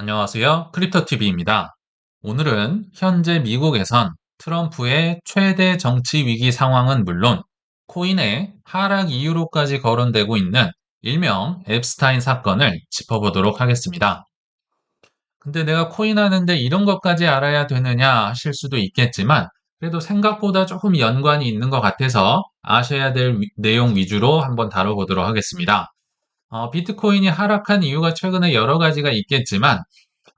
안녕하세요. 크립토TV입니다. 오늘은 현재 미국에선 트럼프의 최대 정치 위기 상황은 물론 코인의 하락 이유로까지 거론되고 있는 일명 앱스타인 사건을 짚어보도록 하겠습니다. 근데 내가 코인 하는데 이런 것까지 알아야 되느냐 하실 수도 있겠지만 그래도 생각보다 조금 연관이 있는 것 같아서 아셔야 될 위- 내용 위주로 한번 다뤄보도록 하겠습니다. 어, 비트코인이 하락한 이유가 최근에 여러 가지가 있겠지만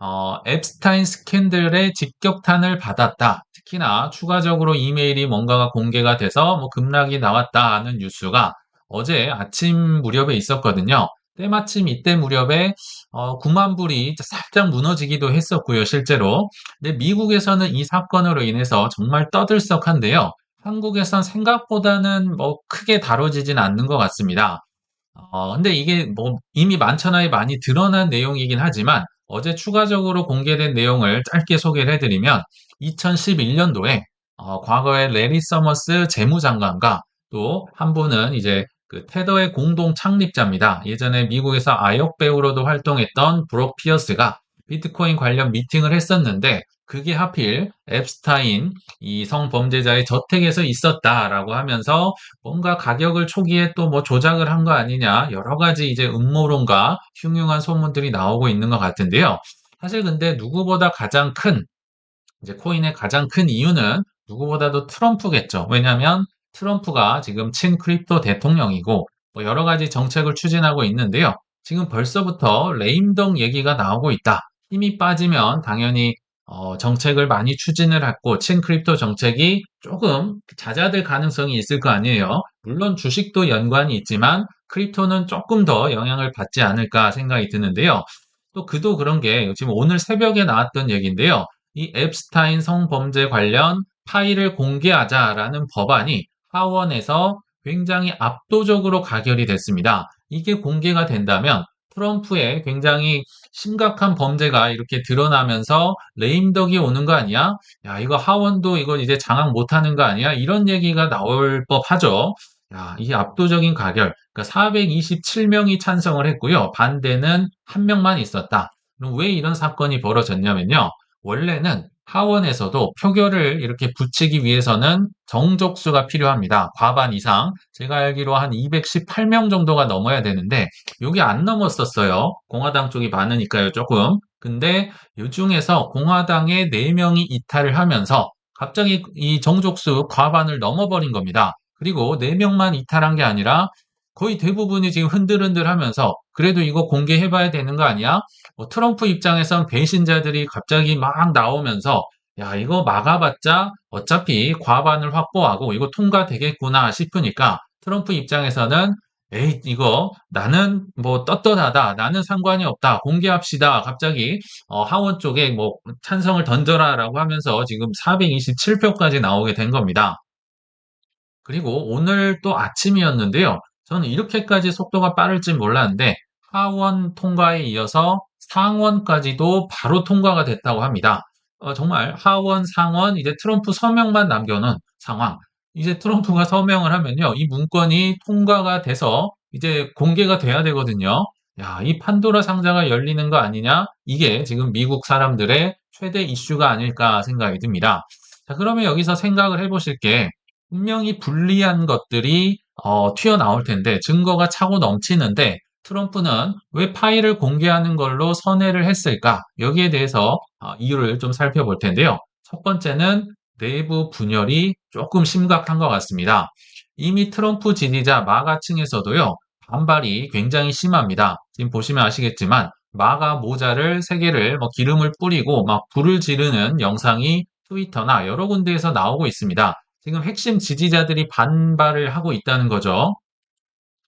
어, 앱스타인 스캔들의 직격탄을 받았다. 특히나 추가적으로 이메일이 뭔가가 공개가 돼서 뭐 급락이 나왔다 하는 뉴스가 어제 아침 무렵에 있었거든요. 때마침 이때 무렵에 어, 9만 불이 살짝 무너지기도 했었고요, 실제로. 근데 미국에서는 이 사건으로 인해서 정말 떠들썩한데요. 한국에선 생각보다는 뭐 크게 다뤄지진 않는 것 같습니다. 어, 근데 이게 뭐 이미 만천하에 많이 드러난 내용이긴 하지만 어제 추가적으로 공개된 내용을 짧게 소개를 해드리면 2011년도에 과거에 레리 서머스 재무장관과 또 한 분은 이제 그 테더의 공동 창립자입니다. 예전에 미국에서 아역 배우로도 활동했던 브록 피어스가 비트코인 관련 미팅을 했었는데 그게 하필 앱스타인 이 성범죄자의 저택에서 있었다라고 하면서 뭔가 가격을 초기에 또 뭐 조작을 한 거 아니냐 여러 가지 이제 음모론과 흉흉한 소문들이 나오고 있는 것 같은데요. 사실 근데 누구보다 가장 큰 이제 코인의 가장 큰 이유는 누구보다도 트럼프겠죠. 왜냐하면 트럼프가 지금 친크립토 대통령이고 뭐 여러 가지 정책을 추진하고 있는데요. 지금 벌써부터 레임덕 얘기가 나오고 있다. 힘이 빠지면 당연히 어, 정책을 많이 추진을 했고 친크립토 정책이 조금 잦아들 가능성이 있을 거 아니에요. 물론 주식도 연관이 있지만 크립토는 조금 더 영향을 받지 않을까 생각이 드는데요. 또 그도 그런 게 지금 오늘 새벽에 나왔던 얘기인데요. 이 앱스타인 성범죄 관련 파일을 공개하자라는 법안이 하원에서 굉장히 압도적으로 가결이 됐습니다. 이게 공개가 된다면 트럼프의 굉장히 심각한 범죄가 이렇게 드러나면서 레임덕이 오는 거 아니야? 야, 이거 하원도 이거 이제 장악 못 하는 거 아니야? 이런 얘기가 나올 법하죠. 야, 이 압도적인 가결. 그러니까 427명이 찬성을 했고요. 반대는 한 명만 있었다. 그럼 왜 이런 사건이 벌어졌냐면요. 원래는 하원에서도 표결을 이렇게 붙이기 위해서는 정족수가 필요합니다. 과반 이상. 제가 알기로 한 218명 정도가 넘어야 되는데 여기 안 넘었었어요. 공화당 쪽이 많으니까요, 조금. 근데 이 중에서 공화당의 4명이 이탈을 하면서 갑자기 이 정족수 과반을 넘어버린 겁니다. 그리고 4명만 이탈한 게 아니라 거의 대부분이 지금 흔들흔들 하면서 그래도 이거 공개해봐야 되는 거 아니야? 뭐 트럼프 입장에선 배신자들이 갑자기 막 나오면서 야, 이거 막아봤자 어차피 과반을 확보하고 이거 통과되겠구나 싶으니까 트럼프 입장에서는 에이, 이거 나는 뭐 떳떳하다. 나는 상관이 없다. 공개합시다. 갑자기 어, 하원 쪽에 뭐 찬성을 던져라라고 하면서 지금 427표까지 나오게 된 겁니다. 그리고 오늘 또 아침이었는데요. 저는 이렇게까지 속도가 빠를지 몰랐는데 하원 통과에 이어서 상원까지도 바로 통과가 됐다고 합니다. 어, 정말 하원, 상원, 이제 트럼프 서명만 남겨놓은 상황. 이제 트럼프가 서명을 하면요. 이 문건이 통과가 돼서 이제 공개가 돼야 되거든요. 야, 이 판도라 상자가 열리는 거 아니냐? 이게 지금 미국 사람들의 최대 이슈가 아닐까 생각이 듭니다. 자, 그러면 여기서 생각을 해보실 게 분명히 불리한 것들이 어, 튀어나올 텐데 증거가 차고 넘치는데 트럼프는 왜 파일을 공개하는 걸로 선회를 했을까? 여기에 대해서 어, 이유를 좀 살펴볼 텐데요. 첫 번째는 내부 분열이 조금 심각한 것 같습니다. 이미 트럼프 지지자 마가층에서도요, 반발이 굉장히 심합니다. 지금 보시면 아시겠지만, 마가 모자를 세 개를 뭐 기름을 뿌리고 막 불을 지르는 영상이 트위터나 여러 군데에서 나오고 있습니다. 지금 핵심 지지자들이 반발을 하고 있다는 거죠.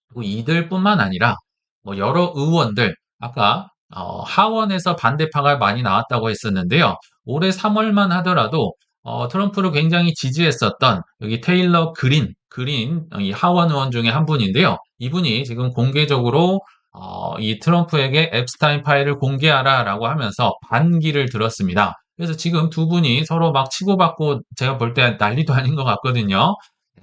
그리고 이들뿐만 아니라 뭐 여러 의원들 아까 어, 하원에서 반대파가 많이 나왔다고 했었는데요. 올해 3월만 하더라도 어, 트럼프를 굉장히 지지했었던 여기 테일러 그린 그린 이 하원 의원 중에 한 분인데요. 이분이 지금 공개적으로 어, 이 트럼프에게 앱스타인 파일을 공개하라라고 하면서 반기를 들었습니다. 그래서 지금 두 분이 서로 막 치고받고 제가 볼 때 난리도 아닌 것 같거든요.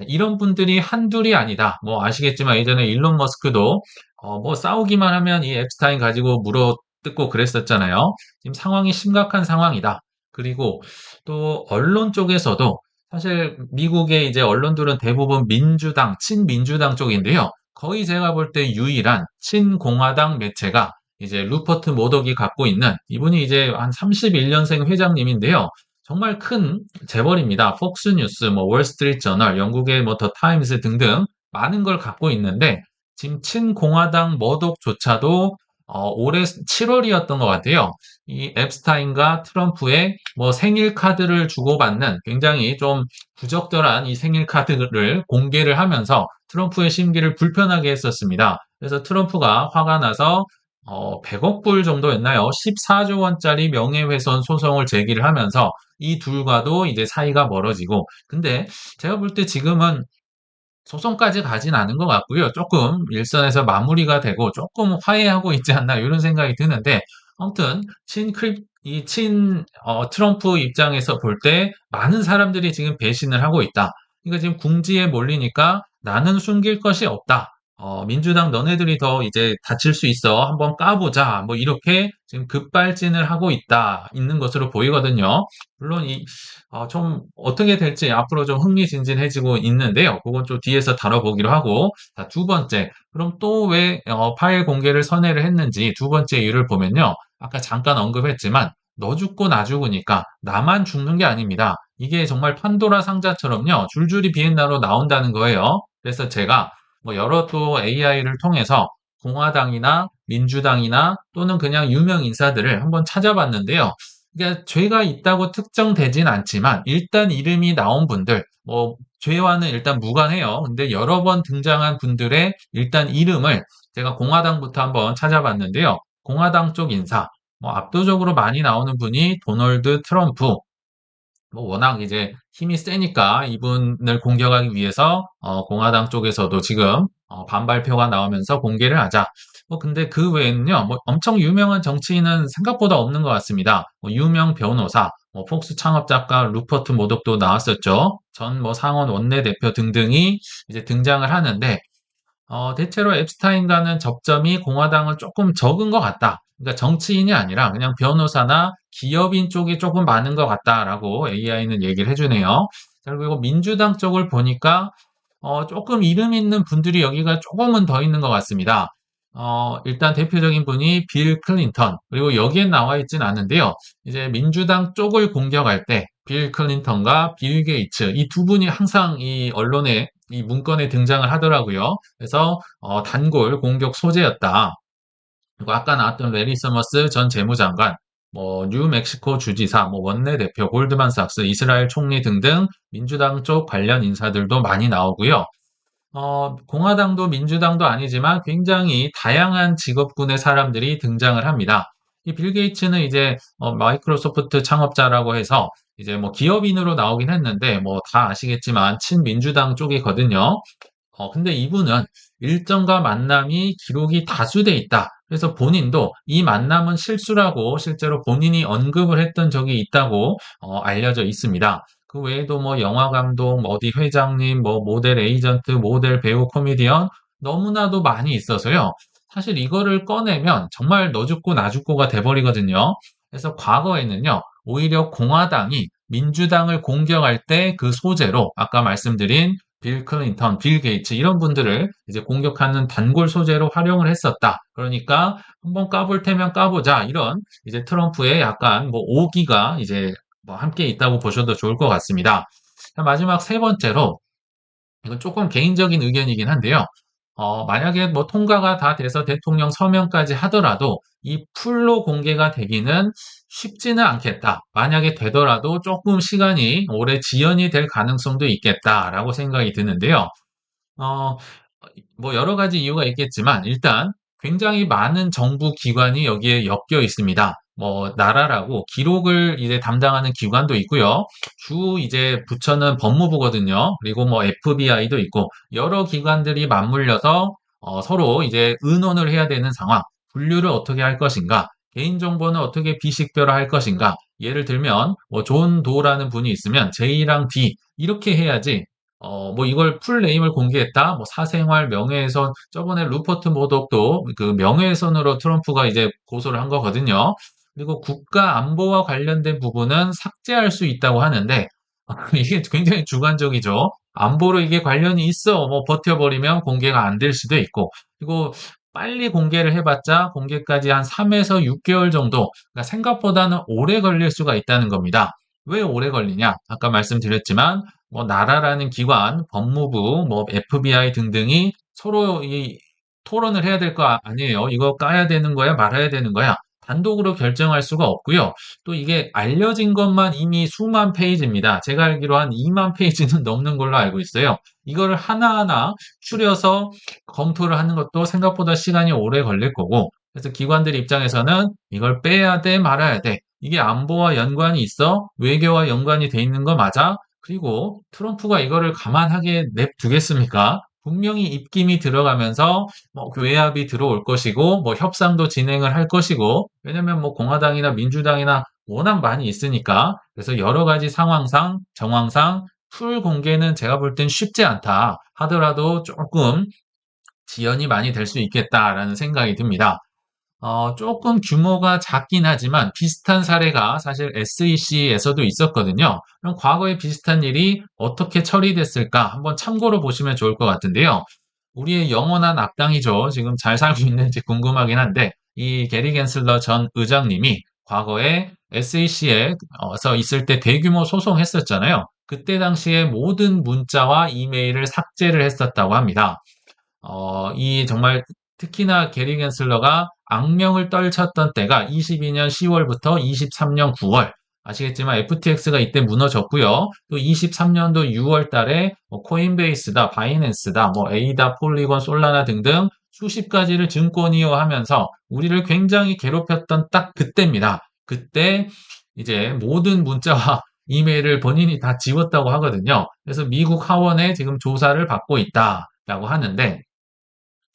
이런 분들이 한둘이 아니다. 뭐 아시겠지만 예전에 일론 머스크도 어, 뭐 싸우기만 하면 이 앱스타인 가지고 물어 듣고 그랬었잖아요. 지금 상황이 심각한 상황이다. 그리고 또 언론 쪽에서도 사실 미국의 이제 언론들은 대부분 민주당, 친민주당 쪽인데요. 거의 제가 볼 때 유일한 친공화당 매체가 이제 루퍼트 모덕이 갖고 있는 이분이 이제 한 31년생 회장님인데요. 정말 큰 재벌입니다. 폭스 뉴스, 뭐 월스트리트 저널, 영국의 뭐 더 타임스 등등 많은 걸 갖고 있는데 지금 친공화당 머독조차도 어, 올해 7월이었던 것 같아요. 이 앱스타인과 트럼프의 뭐 생일 카드를 주고받는 굉장히 좀 부적절한 이 생일 카드를 공개를 하면서 트럼프의 심기를 불편하게 했었습니다. 그래서 트럼프가 화가 나서 어, 100억 불 정도였나요? 14조 원짜리 명예훼손 소송을 제기를 하면서 이 둘과도 이제 사이가 멀어지고 근데 제가 볼 때 지금은 소송까지 가진 않은 것 같고요. 조금 일선에서 마무리가 되고 조금 화해하고 있지 않나 이런 생각이 드는데 아무튼 친 크립 이친 어, 트럼프 입장에서 볼 때 많은 사람들이 지금 배신을 하고 있다. 그러니까 지금 궁지에 몰리니까 나는 숨길 것이 없다. 어, 민주당 너네들이 더 이제 다칠 수 있어. 한번 까보자. 뭐 이렇게 지금 급발진을 하고 있다. 있는 것으로 보이거든요. 물론 이, 어, 좀 어떻게 될지 앞으로 좀 흥미진진해지고 있는데요. 그건 좀 뒤에서 다뤄보기로 하고. 자, 두 번째. 그럼 또왜 어, 파일 공개를 선회를 했는지 두 번째 이유를 보면요. 아까 잠깐 언급했지만 너 죽고 나 죽으니까 나만 죽는 게 아닙니다. 이게 정말 판도라 상자처럼요. 줄줄이 비엔나로 나온다는 거예요. 그래서 제가 뭐 여러 또 AI를 통해서 공화당이나 민주당이나 또는 그냥 유명 인사들을 한번 찾아봤는데요. 그러니까 죄가 있다고 특정되진 않지만 일단 이름이 나온 분들, 뭐 죄와는 일단 무관해요. 근데 여러 번 등장한 분들의 일단 이름을 제가 공화당부터 한번 찾아봤는데요. 공화당 쪽 인사, 뭐 압도적으로 많이 나오는 분이 도널드 트럼프, 뭐 워낙 이제 힘이 세니까 이분을 공격하기 위해서 어, 공화당 쪽에서도 지금 어, 반발표가 나오면서 공개를 하자. 뭐 근데 그 외에는요, 뭐 엄청 유명한 정치인은 생각보다 없는 것 같습니다. 뭐 유명 변호사, 뭐 폭스 창업 작가 루퍼트 모독도 나왔었죠. 전 뭐 상원 원내대표 등등이 이제 등장을 하는데 어, 대체로 앱스타인과는 접점이 공화당은 조금 적은 것 같다. 그러니까 정치인이 아니라 그냥 변호사나 기업인 쪽이 조금 많은 것 같다라고 AI는 얘기를 해주네요. 자, 그리고 민주당 쪽을 보니까 어, 조금 이름 있는 분들이 여기가 조금은 더 있는 것 같습니다. 어, 일단 대표적인 분이 빌 클린턴, 그리고 여기에 나와 있진 않은데요. 이제 민주당 쪽을 공격할 때 빌 클린턴과 빌 게이츠, 이 두 분이 항상 이 언론에, 이 문건에 등장을 하더라고요. 그래서, 어, 단골 공격 소재였다. 그리고 아까 나왔던 레리 서머스 전 재무장관, 뭐 뉴멕시코 주지사, 뭐 원내대표, 골드만삭스, 이스라엘 총리 등등 민주당 쪽 관련 인사들도 많이 나오고요. 어, 공화당도 민주당도 아니지만 굉장히 다양한 직업군의 사람들이 등장을 합니다. 이 빌 게이츠는 이제 어, 마이크로소프트 창업자라고 해서 이제 뭐 기업인으로 나오긴 했는데 뭐 다 아시겠지만 친민주당 쪽이거든요. 어, 근데 이분은 일정과 만남이 기록이 다수돼 있다. 그래서 본인도 이 만남은 실수라고 실제로 본인이 언급을 했던 적이 있다고 어, 알려져 있습니다. 그 외에도 뭐 영화 감독, 뭐 어디 회장님, 뭐 모델 에이전트, 모델 배우 코미디언 너무나도 많이 있어서요. 사실 이거를 꺼내면 정말 너 죽고 나 죽고가 돼버리거든요. 그래서 과거에는요, 오히려 공화당이 민주당을 공격할 때 그 소재로 아까 말씀드린 빌 클린턴, 빌 게이츠 이런 분들을 이제 공격하는 단골 소재로 활용을 했었다. 그러니까 한번 까볼 테면 까보자 이런 이제 트럼프의 약간 뭐 오기가 이제 뭐 함께 있다고 보셔도 좋을 것 같습니다. 마지막 세 번째로 이건 조금 개인적인 의견이긴 한데요. 어, 만약에 뭐 통과가 다 돼서 대통령 서명까지 하더라도 이 풀로 공개가 되기는 쉽지는 않겠다. 만약에 되더라도 조금 시간이 오래 지연이 될 가능성도 있겠다라고 생각이 드는데요. 어, 뭐 여러 가지 이유가 있겠지만 일단 굉장히 많은 정부 기관이 여기에 엮여 있습니다. 뭐 나라라고 기록을 이제 담당하는 기관도 있고요. 주 이제 부처는 법무부거든요. 그리고 뭐 FBI도 있고 여러 기관들이 맞물려서 어, 서로 이제 의논을 해야 되는 상황. 분류를 어떻게 할 것인가? 개인정보는 어떻게 비식별화 할 것인가? 예를 들면 뭐 존 도라는 분이 있으면 J랑 D 이렇게 해야지 어, 뭐 이걸 풀 네임을 공개했다. 뭐 사생활 명예훼손 저번에 루퍼트 모독도 그 명예훼손으로 트럼프가 이제 고소를 한 거거든요. 그리고 국가 안보와 관련된 부분은 삭제할 수 있다고 하는데 이게 굉장히 주관적이죠. 안보로 이게 관련이 있어 뭐 버텨버리면 공개가 안 될 수도 있고 그리고 빨리 공개를 해봤자 공개까지 한 3에서 6개월 정도 그러니까 생각보다는 오래 걸릴 수가 있다는 겁니다. 왜 오래 걸리냐? 아까 말씀드렸지만 뭐 나라라는 기관, 법무부, 뭐 FBI 등등이 서로 이 토론을 해야 될 거 아니에요. 이거 까야 되는 거야, 말아야 되는 거야. 단독으로 결정할 수가 없고요. 또 이게 알려진 것만 이미 수만 페이지입니다. 제가 알기로 한 2만 페이지는 넘는 걸로 알고 있어요. 이거를 하나하나 추려서 검토를 하는 것도 생각보다 시간이 오래 걸릴 거고, 그래서 기관들 입장에서는 이걸 빼야 돼, 말아야 돼. 이게 안보와 연관이 있어? 외교와 연관이 돼 있는 거 맞아? 그리고 트럼프가 이거를 가만하게 냅두겠습니까? 분명히 입김이 들어가면서 뭐 외압이 들어올 것이고 뭐 협상도 진행을 할 것이고 왜냐면 뭐 공화당이나 민주당이나 워낙 많이 있으니까 그래서 여러 가지 상황상 정황상 풀 공개는 제가 볼 땐 쉽지 않다 하더라도 조금 지연이 많이 될 수 있겠다라는 생각이 듭니다. 어, 조금 규모가 작긴 하지만 비슷한 사례가 사실 SEC에서도 있었거든요. 그럼 과거에 비슷한 일이 어떻게 처리됐을까 한번 참고로 보시면 좋을 것 같은데요. 우리의 영원한 악당이죠. 지금 잘 살고 있는지 궁금하긴 한데 이 게리 겐슬러 전 의장님이 과거에 SEC에서 있을 때 대규모 소송했었잖아요. 그때 당시에 모든 문자와 이메일을 삭제를 했었다고 합니다. 어, 이 정말 특히나 게리 겐슬러가 악명을 떨쳤던 때가 22년 10월부터 23년 9월. 아시겠지만 FTX가 이때 무너졌고요. 또 23년도 6월 달에 뭐 코인베이스다, 바이낸스다, 뭐 에이다, 폴리곤, 솔라나 등등 수십 가지를 증권이요 하면서 우리를 굉장히 괴롭혔던 딱 그때입니다. 그때 이제 모든 문자와 이메일을 본인이 다 지웠다고 하거든요. 그래서 미국 하원에 지금 조사를 받고 있다라고 하는데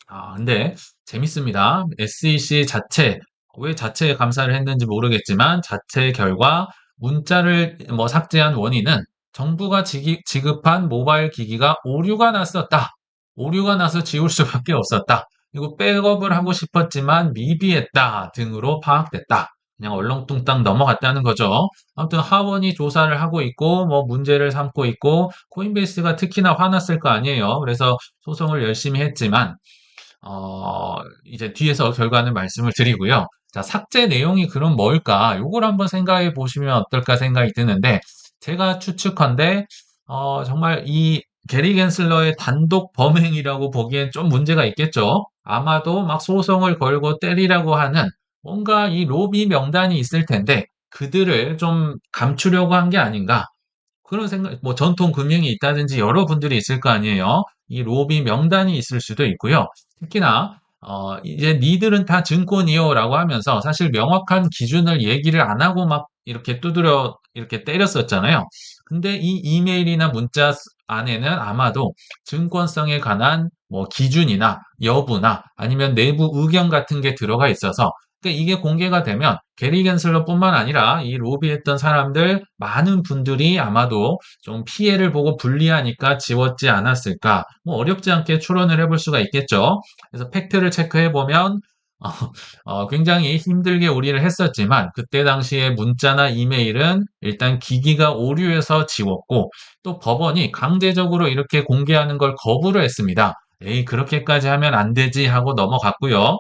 아, 근데 재밌습니다. SEC 자체, 왜 자체 감사를 했는지 모르겠지만 자체 결과 문자를 뭐 삭제한 원인은 정부가 지기, 지급한 모바일 기기가 오류가 났었다. 오류가 나서 지울 수밖에 없었다. 그리고 백업을 하고 싶었지만 미비했다 등으로 파악됐다. 그냥 얼렁뚱땅 넘어갔다는 거죠. 아무튼 하원이 조사를 하고 있고 뭐 문제를 삼고 있고 코인베이스가 특히나 화났을 거 아니에요. 그래서 소송을 열심히 했지만 어, 이제 뒤에서 결과는 말씀을 드리고요. 자, 삭제 내용이 그럼 뭘까? 요걸 한번 생각해 보시면 어떨까 생각이 드는데, 제가 추측한데, 어, 정말 이 게리 겐슬러의 단독 범행이라고 보기엔 좀 문제가 있겠죠. 아마도 막 소송을 걸고 때리라고 하는 뭔가 이 로비 명단이 있을 텐데, 그들을 좀 감추려고 한 게 아닌가. 그런 생각, 뭐 전통 금융이 있다든지 여러 분들이 있을 거 아니에요. 이 로비 명단이 있을 수도 있고요. 특히나 어, 이제 니들은 다 증권이요라고 하면서 사실 명확한 기준을 얘기를 안 하고 막 이렇게 두드려 이렇게 때렸었잖아요. 근데 이 이메일이나 문자 안에는 아마도 증권성에 관한 뭐 기준이나 여부나 아니면 내부 의견 같은 게 들어가 있어서 그러니까 이게 공개가 되면 게리 겐슬러뿐만 아니라 이 로비했던 사람들 많은 분들이 아마도 좀 피해를 보고 불리하니까 지웠지 않았을까. 뭐 어렵지 않게 추론을 해볼 수가 있겠죠. 그래서 팩트를 체크해 보면 어, 어, 굉장히 힘들게 우리를 했었지만 그때 당시에 문자나 이메일은 일단 기기가 오류해서 지웠고 또 법원이 강제적으로 이렇게 공개하는 걸 거부를 했습니다. 에이 그렇게까지 하면 안 되지 하고 넘어갔고요.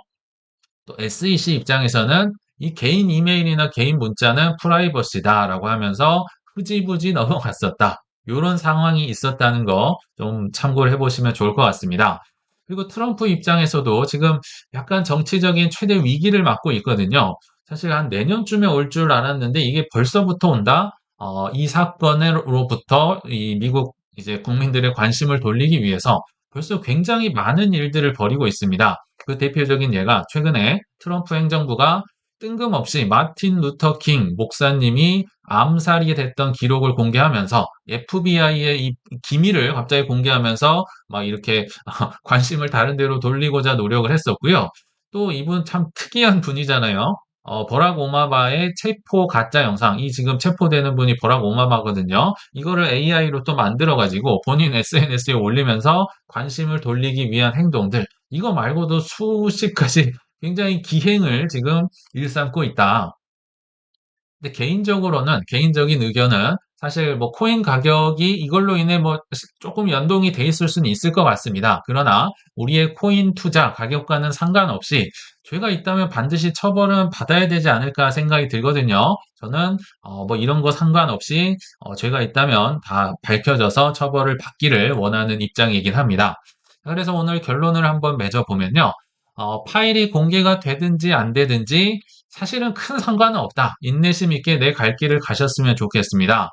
또 SEC 입장에서는 이 개인 이메일이나 개인 문자는 프라이버시다라고 하면서 흐지부지 넘어갔었다. 이런 상황이 있었다는 거 좀 참고를 해보시면 좋을 것 같습니다. 그리고 트럼프 입장에서도 지금 약간 정치적인 최대 위기를 맞고 있거든요. 사실 한 내년쯤에 올 줄 알았는데 이게 벌써부터 온다? 어, 이 사건으로부터 이 미국 이제 국민들의 관심을 돌리기 위해서 벌써 굉장히 많은 일들을 벌이고 있습니다. 그 대표적인 예가 최근에 트럼프 행정부가 뜬금없이 마틴 루터 킹 목사님이 암살이 됐던 기록을 공개하면서 FBI의 이 기밀을 갑자기 공개하면서 막 이렇게 관심을 다른 데로 돌리고자 노력을 했었고요. 또 이분 참 특이한 분이잖아요. 어, 버락 오마바의 체포 가짜 영상, 이 지금 체포되는 분이 버락 오마바거든요. 이거를 AI로 또 만들어가지고 본인 SNS에 올리면서 관심을 돌리기 위한 행동들, 이거 말고도 수십 가지 굉장히 기행을 지금 일삼고 있다. 근데 개인적으로는, 개인적인 의견은 사실 뭐 코인 가격이 이걸로 인해 뭐 조금 연동이 돼 있을 수는 있을 것 같습니다. 그러나 우리의 코인 투자 가격과는 상관없이 죄가 있다면 반드시 처벌은 받아야 되지 않을까 생각이 들거든요. 저는 어, 뭐 이런 거 상관없이 어, 죄가 있다면 다 밝혀져서 처벌을 받기를 원하는 입장이긴 합니다. 그래서 오늘 결론을 한번 맺어보면요. 어, 파일이 공개가 되든지 안 되든지 사실은 큰 상관은 없다. 인내심 있게 내 갈 길을 가셨으면 좋겠습니다.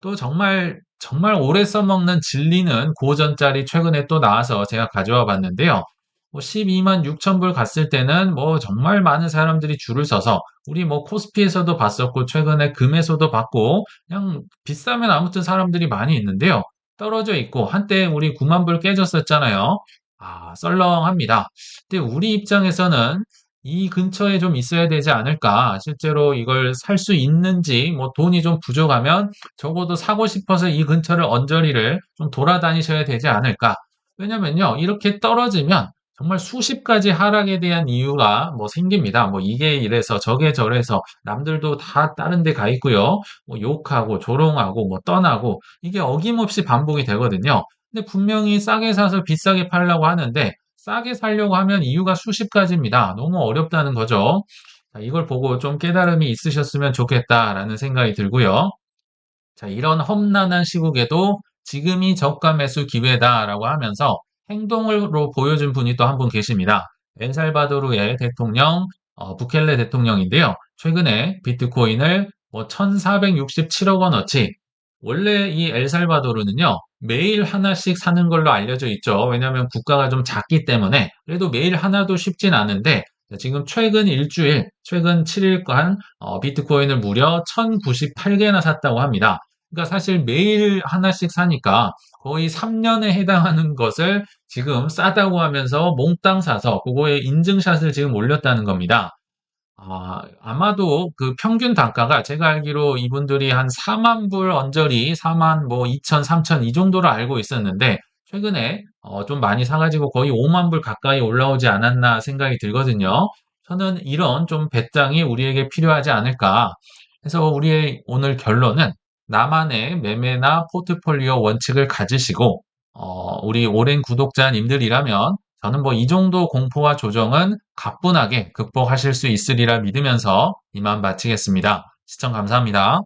또 정말 정말 오래 써먹는 진리는 고전짜리 최근에 또 나와서 제가 가져와 봤는데요. 뭐 12만 6천 불 갔을 때는 뭐 정말 많은 사람들이 줄을 서서 우리 뭐 코스피에서도 봤었고 최근에 금에서도 봤고 그냥 비싸면 아무튼 사람들이 많이 있는데요. 떨어져 있고 한때 우리 9만 불 깨졌었잖아요. 아, 썰렁합니다. 근데 우리 입장에서는 이 근처에 좀 있어야 되지 않을까? 실제로 이걸 살 수 있는지, 뭐 돈이 좀 부족하면 적어도 사고 싶어서 이 근처를 언저리를 좀 돌아다니셔야 되지 않을까? 왜냐면요, 이렇게 떨어지면 정말 수십 가지 하락에 대한 이유가 뭐 생깁니다. 뭐 이게 이래서 저게 저래서 남들도 다 다른 데 가 있고요. 뭐 욕하고 조롱하고 뭐 떠나고 이게 어김없이 반복이 되거든요. 근데 분명히 싸게 사서 비싸게 팔려고 하는데 싸게 살려고 하면 이유가 수십 가지입니다. 너무 어렵다는 거죠. 자, 이걸 보고 좀 깨달음이 있으셨으면 좋겠다라는 생각이 들고요. 자, 이런 험난한 시국에도 지금이 저가 매수 기회다라고 하면서 행동으로 보여준 분이 또 한 분 계십니다. 엘살바도르의 대통령 어, 부켈레 대통령인데요. 최근에 비트코인을 뭐 1467억 원어치 원래 이 엘살바도르는요, 매일 하나씩 사는 걸로 알려져 있죠. 왜냐하면 국가가 좀 작기 때문에. 그래도 매일 하나도 쉽진 않은데, 지금 최근 일주일, 최근 7일간 어, 비트코인을 무려 1098개나 샀다고 합니다. 그러니까 사실 매일 하나씩 사니까 거의 3년에 해당하는 것을 지금 싸다고 하면서 몽땅 사서 그거에 인증샷을 지금 올렸다는 겁니다. 아, 아마도 그 평균 단가가 제가 알기로 이분들이 한 4만 불 언저리, 4만 뭐 2천, 3천 이 정도로 알고 있었는데 최근에 어, 좀 많이 사가지고 거의 5만 불 가까이 올라오지 않았나 생각이 들거든요. 저는 이런 좀 배짱이 우리에게 필요하지 않을까. 그래서 우리의 오늘 결론은 나만의 매매나 포트폴리오 원칙을 가지시고 어, 우리 오랜 구독자님들이라면 저는 뭐 이 정도 공포와 조정은 가뿐하게 극복하실 수 있으리라 믿으면서 이만 마치겠습니다. 시청 감사합니다.